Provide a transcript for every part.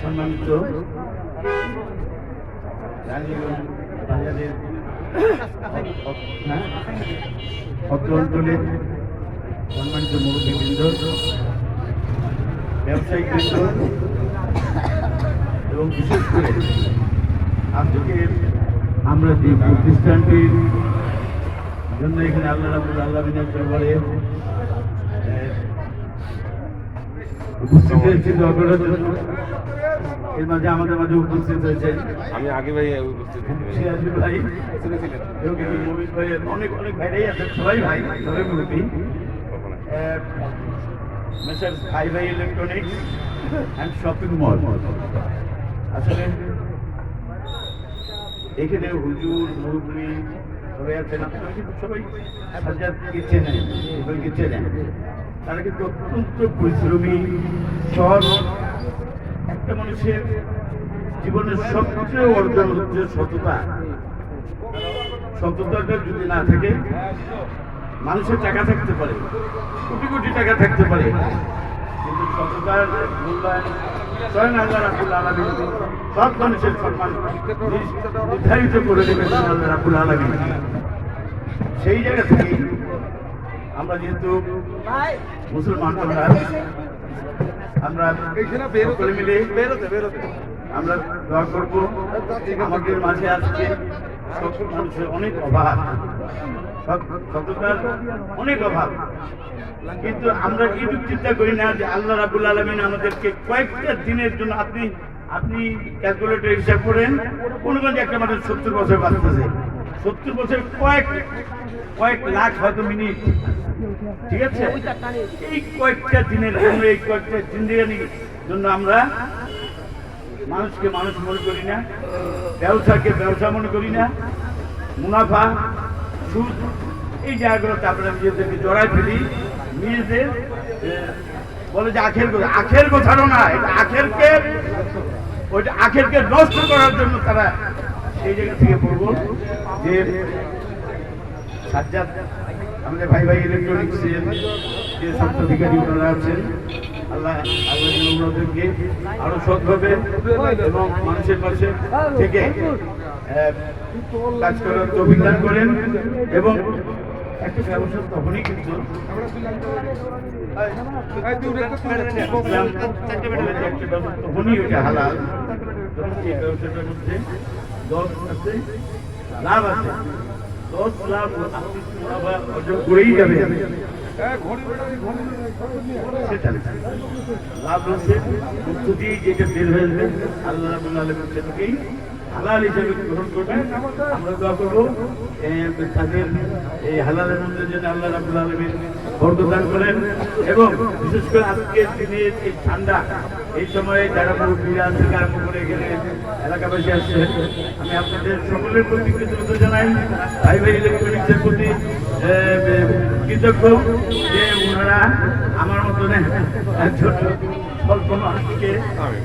সম্মানিত অঞ্চলের সম্মানিত মুরব্বীবৃন্দ ব্যবসায়িক এবং বিশেষ করে আজকে আমরা যে প্রতিষ্ঠানটির জন্য এখানে আল্লাহ আল্লাহ বিনের দরবারে হয়েছি এর মাঝে আমাদের মাঝে উপস্থিত হয়েছেন আমি আগে ভাই উপস্থিত সিরাজুল ভাই মুবিন অনেক অনেক ভাইরাই আছেন সবাই ভাই সবাই মুরব্বী মেসার ভাই ভাই ইলেকট্রনিক্স অ্যান্ড শপিং মল আসলে এখানে হুজুর, মুরব্বী, সবাই আছেন। সবাই চেনেন? সবাইকে চেনেন? তারা কিন্তু অত্যন্ত পরিশ্রমী, সৎ একটা মানুষের জীবনের সবচেয়ে অর্জন হচ্ছে সততা, সততাটা যদি না থাকে, মানুষের টাকা থাকতে পারে, কোটি কোটি টাকা থাকতে পারে, কিন্তু সততার মূল্যায়ন স্বয়ং সব মানুষের সম্মান নির্ধারিত করে দেবেন সেই জায়গা থেকে আমরা যেহেতু মুসলমান আমরা সকলে মিলে আমরা দোয়া করব। আমাদের মাঝে আজকে মানুষের অনেক অভাব। অনেক অভাব। কিন্তু আমরা এইটুকু চিন্তা করি না যে আল্লাহ রাবুল আলমিন আমাদেরকে কয়েকটা দিনের জন্য আপনি আপনি ক্যালকুলেটর হিসাব করেন কোন কোন একটা মানুষ সত্তর বছর বাঁচতেছে। সত্তর বছর কয়েক কয়েক লাখ হয়তো মিনিট। ঠিক আছে? এই কয়েকটা দিনের জন্য, এই কয়েকটা জিন্দিগানির জন্য আমরা মানুষকে মানুষ মনে করি না, ব্যবসাকে ব্যবসা মনে করি না, মুনাফা, সুদ, এই জায়গাগুলোতে আমরা নিজেদেরকে জড়াই ফেলি, নিজেদের বলে যে আখের কথা। আখের কথাও না, এটা আখেরকে, ওইটা আখেরকে নষ্ট করার জন্য তারা সেই জায়গা থেকে বলব যে সাজ্জাদ আমাদের ভাই ভাই ইলেকট্রনিক্সের যে স্বার্থাধিকারী ওনারা আছেন আল্লাহ আল্লাহ ওনাদেরকে আরও সৎভাবে এবং মানুষের পাশে থেকে কাজ করার অভিজ্ঞান করেন এবং একটা ব্যবসা তখনই কিন্তু ইসলাম বলে যে একটা ব্যবসা তখনই ওটা হালাল। এই ব্যবসাটার মধ্যে দশ আছে লাভ আছে। দশ লাভ অর্জন করেই যাবে। সেটা লাভ মধ্য যেটা বের হয়ে যাবে আল্লাহ আলমের সেটাকেই হালাল হিসেবে গ্রহণ করবেন আমরা দোয়া করব তাদের এই হালালের মধ্যে যেন আল্লাহ রাবুল আলমীর বরদান করেন এবং বিশেষ করে আজকের দিনের এই ঠান্ডা, এই সময়ে যারা মুরব্বীরা থেকে আরম্ভ করে গেলে এলাকাবাসী আসছে, আমি আপনাদের সকলের প্রতি কৃতজ্ঞতা জানাই। ভাই ভাই ইলেকট্রনিক্সের প্রতি কৃতজ্ঞ যে ওনারা আমার মতন একজন স্বল্প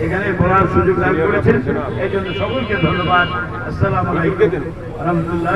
এখানে বলার সুযোগ লাভ করেছেন। এই জন্য সকলকে ধন্যবাদ। আসসালাম আলাইকুম। রহমতুল্লাহ